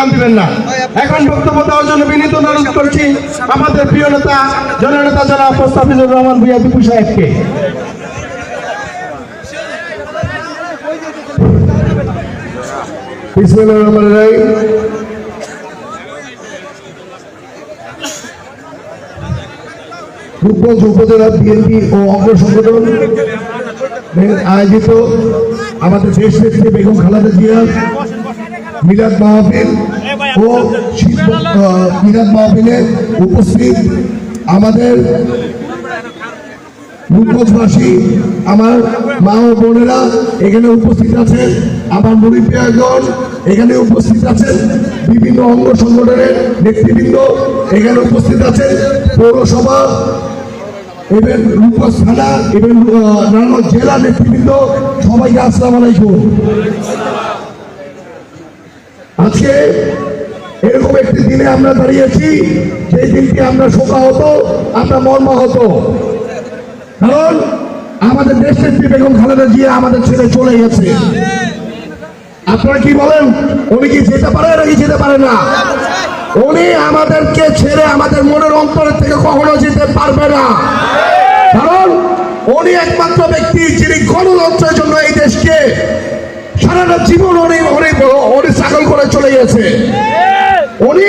Slogan দিবেন না। এখন বক্তব্য দেওয়ার জন্য বিনীত অনুরোধ করছি আমাদের প্রিয় নেতা, জননেতা জনাব মোস্তাফিজুর রহমান ভুইয়া, বিপু সাহেবকে। উপজেলা বিএনপি ও অঙ্গ সংগঠন আয়োজিত আমাদের দেশ নেত্রী বেগম খালেদা জিয়া মিলাদ মাহফিল। ও আহ, মাহফিলে উপস্থিত আমাদের রূপগঞ্জবাসী আমার মা ও বোনেরা এখানে উপস্থিত আছেন আমার মুরিপিয়াগণ এখানে উপস্থিত আছেন বিভিন্ন অঙ্গ সংগঠনের নেতৃবৃন্দ এখানে উপস্থিত আছেন পৌরসভা এবং রূপগঞ্জ থানা এবং আহ, নারায়ণ জেলা নেতৃবৃন্দ সবাইকে আসসালাম আলাইকুম। আজকে দিনে আমরা দাঁড়িয়েছি সেই দিনটি আমরা শোকাহত আমরা মর্মাহত কারণ আমাদের দেশ নেত্রী বেগম খালেদা জিয়া আমাদের ছেড়ে চলে গেছে। আপনারা কি বলেন? উনি কি যেতে পারে নাকি যেতে পারে না? উনি আমাদেরকে ছেড়ে আমাদের মনের অন্তরের থেকে কখনো যেতে পারবে না। কারণ উনি একমাত্র ব্যক্তি যিনি গণতন্ত্রের জন্য এই দেশকে সারাটা জীবন উনি উনি উনি সাকল করে চলে গেছে। উনি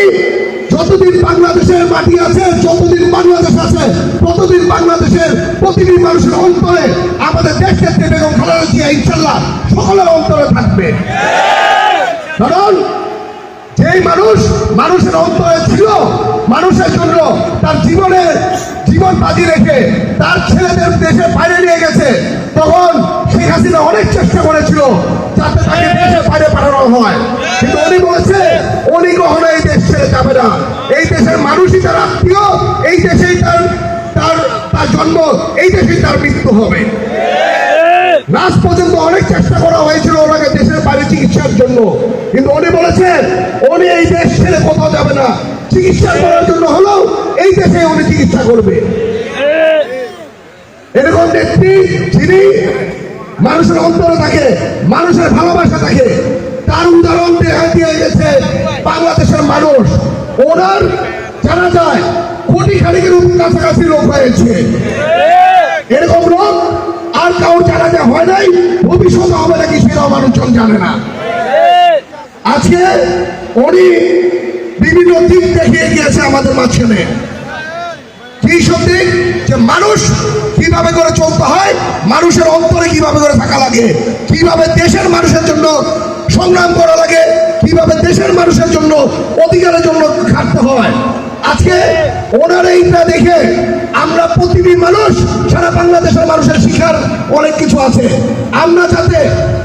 যতদিন বাংলাদেশের মাটি আছে, যতদিন বাংলাদেশ আছে, ততদিন বাংলাদেশের প্রতিটি মানুষের অন্তরে আমাদের দেশ নেত্রী বেগম খালেদা ইনশাল্লাহ সকলের অন্তরে থাকবে। কারণ যেই মানুষ মানুষের অন্তরে ছিল, মানুষের জন্য তার জীবনের জীবন বাজি রেখে তার ছেলেদের দেশের বাইরে নিয়ে গেছে, তখন শেখ হাসিনা অনেক চেষ্টা করেছিল যাতে তাকে দেশের বাইরে পাঠানো হয়। কিন্তু উনি বলেছে উনি কখনো এই দেশ ছেড়ে যাবে না। এই দেশের মানুষই তার আত্মীয় এই দেশেই তার তার তার জন্ম এই দেশেই তার মৃত্যু হবে। লাস্ট পর্যন্ত অনেক চেষ্টা করা হয়েছিল ওনাকে দেশের বাইরে চিকিৎসার জন্য। কিন্তু উনি বলেছেন উনি এই দেশ ছেড়ে কোথাও যাবে না। চিকিৎসা করার জন্য হলেও এই দেশে উনি চিকিৎসা করবে। এরকম ব্যক্তি যিনি মানুষের অন্তরে থাকে, মানুষের ভালোবাসা থাকে। তার উদাহরণ দেখা দিয়ে গেছে বাংলাদেশের মানুষ। ওনার জানা যায় কোটি খানিকের কাছাকাছি লোক হয়েছে। এরকম লোক আর কাউ জানা যায় হয় নাই, ভবিষ্যতে হবে নাকি সেটাও মানুষজন জানে না। আজকে উনি বিভিন্ন দিক দেখিয়ে গিয়েছে আমাদের মাঝখানে। কি সত্যি যে মানুষ কীভাবে করে চলতে হয়, মানুষের অন্তরে কীভাবে করে থাকা লাগে, কীভাবে দেশের মানুষের জন্য সংগ্রাম করা লাগে, কীভাবে দেশের মানুষের জন্য অধিকারের জন্য খাটতে হয়। আজকে ওনার এইটা দেখে আমরা প্রতিটি মানুষ, সারা বাংলাদেশের মানুষের শিখার অনেক কিছু আছে। আমরা যাতে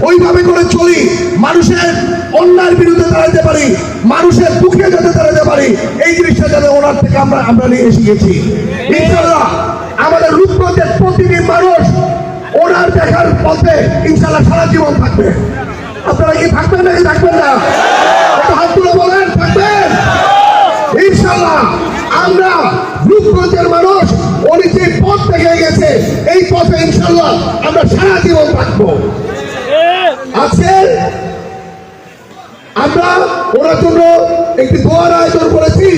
ওইভাবে করে চলি, মানুষের অন্যায়ের বিরুদ্ধে দাঁড়াতে পারি, মানুষের দুঃখে যাতে দাঁড়াতে পারি, এই জিনিসটা যাতে ওনার থেকে আমরা আমরা নিয়ে এসে গেছি ইনশাল্লাহ আমাদের রূপগঞ্জের প্রতিটি মানুষ ওনার দেখার পথে ইনশাল্লাহ সারা জীবন থাকবে। আপনারা কি থাকবেন নাকি থাকবেন না? একটু হাত তুলে বলেন, থাকবেন? ইনশাল্লাহ আমরা রূপগঞ্জের মানুষ, উনি যে পথ থেকে গেছে, এই পথে ইনশাল্লাহ আমরা সারা জীবন থাকব। আজকে আমরা ওনার জন্য একটি দোয়ার আয়োজন করেছি।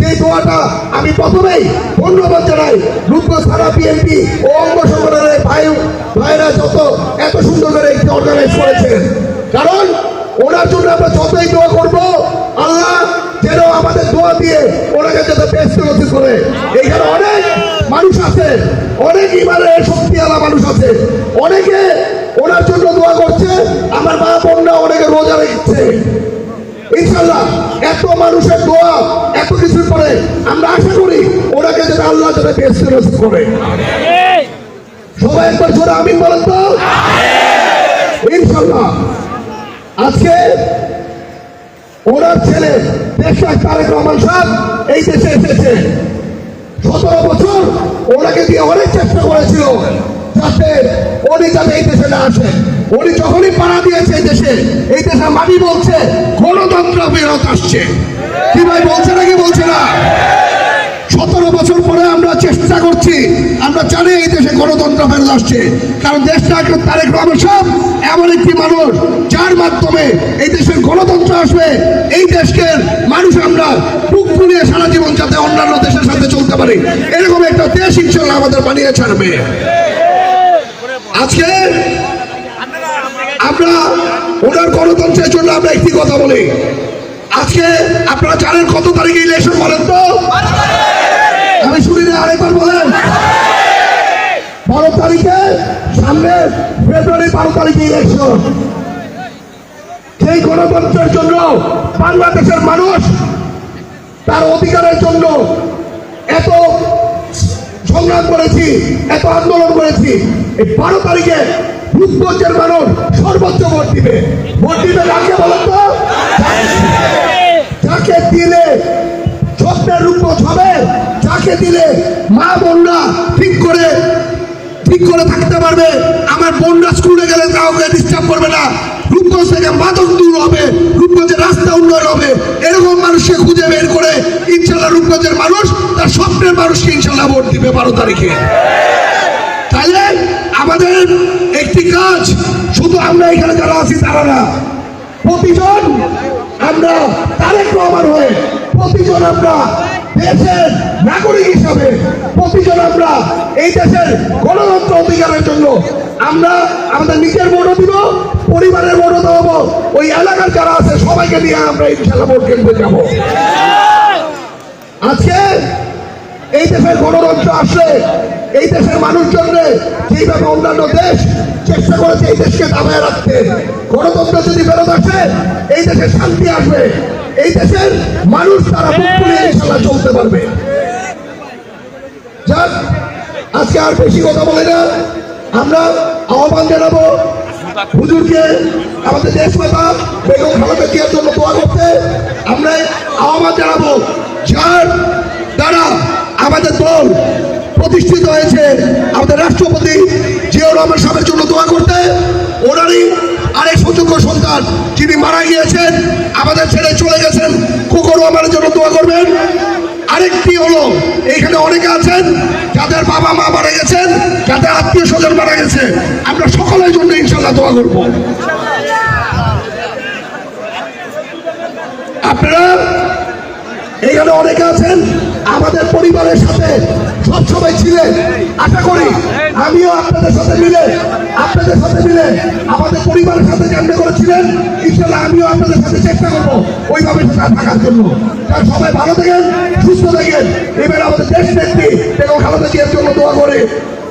সেই দোয়াটা আমি প্রথমেই ধন্যবাদ জানাই রূপগঞ্জ থানা বিএনপি ও অঙ্গ সংগঠনের ভাই, ভাইরা যত, এত সুন্দর করে একটি অর্গানাইজ করেছেন। কারণ ওনার জন্য আমরা যতই দোয়া করব, আল্লাহ যেন আমাদের দোয়া দিয়ে ওনাকে যাতে নসিব করে। এইখানে অনেক মানুষ আছে অনেক ইমানের শক্তিওয়ালা মানুষ আছে অনেকে ওনার জন্য দোয়া করছে, আমার মা বোনরা অনেকে রোজা রেখেছে। ইনশাল্লাহ এত মানুষের দোয়া, এত কিছু করে আমরা আশা করি ওনাকে যাতে আল্লাহ যাতে বেশ করে। সবাই একবার জোরে আমিন বলেন তো? ইনশাল্লাহ আজকে ওনার ছেলে দেশা তারেক রহমান সাহেব এই দেশে এসেছে। সতেরো বছর ওনাকে দিয়ে অনেক চেষ্টা করেছিল। যাতে উনি যাতে এই দেশে না আসে। উনি যখনই পাড়া দিয়েছে এই দেশে এই দেশে মাটি বলছে, গণতন্ত্র ফেরত আসছে। কি ভাই বলছে নাকি বলছে না? সতেরো বছর পরে আমরা চেষ্টা করছি, আমরা জানি এই দেশে গণতন্ত্র ফেরত আসছে। কারণ দেশটা এখন তারেক রহমান সব এমন একটি মানুষ, যার মাধ্যমে এই দেশের গণতন্ত্র আসবে, এই দেশকে মানুষ আমরা বুক ফুলিয়ে সারা জীবন যাতে অন্যান্য দেশের সাথে চলতে পারি। এরকম একটা দেশ ইনশাল্লাহ আমাদের বানিয়ে ছাড়বে আজকে আমরা ওনার গণতন্ত্রের জন্য আমরা একটি কথা বলি। আজকে আপনারা জানেন কত তারিখে ইলেকশন বলেন তো? আমি শুনি না, আরেকবার বলেন। বারো তারিখে সামনে ফেব্রুয়ারি বারো তারিখে ইলেকশন সেই গণতন্ত্রের জন্য বাংলাদেশের মানুষ তার অধিকারের জন্য এত সংগ্রাম করেছি, এত আন্দোলন করেছি। এই বারো তারিখে রূপগঞ্জের মানুষ সর্বোচ্চ ভোট দিবে। ভোট দিবে কাকে বলেন তো যাকে দিলে স্বপ্নের রূপগঞ্জ হবে যাকে দিলে মা বোনরা ঠিক করে ঠিক করে থাকতে পারবে। আমার বোনরা স্কুলে গেলে কাউকে ডিস্টার্ব করবে না। রূপগঞ্জ থেকে মাদক দূর হবে, রূপগঞ্জের রাস্তা উন্নয়ন হবে। এরকম মানুষকে খুঁজে বের করে ইনশাল্লাহ রূপগঞ্জের মানুষ তার স্বপ্নের মানুষকে ইনশাল্লাহ ভোট দিবে বারো তারিখে। তাহলে আমাদের একটি কাজ, শুধু আমরা এখানে যারা আছি তারা না, প্রতিজন আমরা তারেক রহমান হয়ে, প্রতিজন আমরা দেশের নাগরিক হিসাবে, প্রতিজন আমরা এই দেশের গণতন্ত্র অধিকারের জন্য আমরা আমাদের নিজের ভোটও দিব, পরিবারের ভোটও দেবো। ওই এলাকার যারা আছে, সবাইকে নিয়ে আমরা ইনশাল্লাহ ভোট কেন্দ্রে যাব। আজকে এই দেশের গণতন্ত্র আসলে, এই দেশের মানুষজনরে যেইভাবে অন্যান্য দেশ চেষ্টা করেছে, এই দেশকে দাবায় রাখতে। গণতন্ত্র যদি ফেরত আসে, এই দেশে শান্তি আসবে। এই দেশের মানুষ তারা ইনশাল্লাহ চলতে পারবে। যাক, আজকে আর বেশি কথা বলে না। আমরা আহ্বান জানাব হুজুরকে আমাদের দেশ নেতা বেগম খালেদা জিয়ার জন্য দোয়া করতে। আমরা আহ্বান জানাব, যার দ্বারা আমাদের দল প্রতিষ্ঠিত হয়েছে, আমাদের রাষ্ট্রপতি জিয়াউর রহমান সাহেবের জন্য দোয়া করতে। ওনারই আরেক সুযোগ্য সন্তান যিনি মারা গিয়েছেন, আমাদের ছেড়ে চলে গেছেন কুকুর রহমানের জন্য দোয়া করবেন। আরেকটি হলো এখানে অনেকে আছেন, যাদের বাবা মা মারা গেছেন যাদের আত্মীয় স্বজন মারা গেছে, আমরা সকলের জন্য ইনশাল্লাহ দোয়া করব। আপনারা এখানে অনেকে আছেন, আমাদের পরিবারের সাথে সবসময় ছিলেন। আশা করি আমিও আপনাদের সাথে মিলে, আপনাদের সাথে মিলে আমাদের পরিবারের সাথে কেন্দ্র করেছিলেন। ইনশাল্লাহ আমিও আপনাদের সাথে চেষ্টা করব ওইভাবে থাকার জন্য। তাই সবাই ভালো থাকেন, সুস্থ থাকেন। এবার আমাদের দেশ নেত্রী বেগম খালেদা জিয়ার জন্য দোয়া করে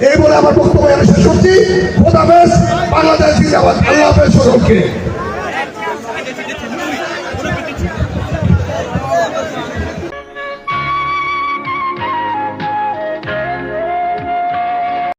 এই বলে আমার বক্তব্য আমি শেষ করছি। বাংলাদেশ আল্লাহ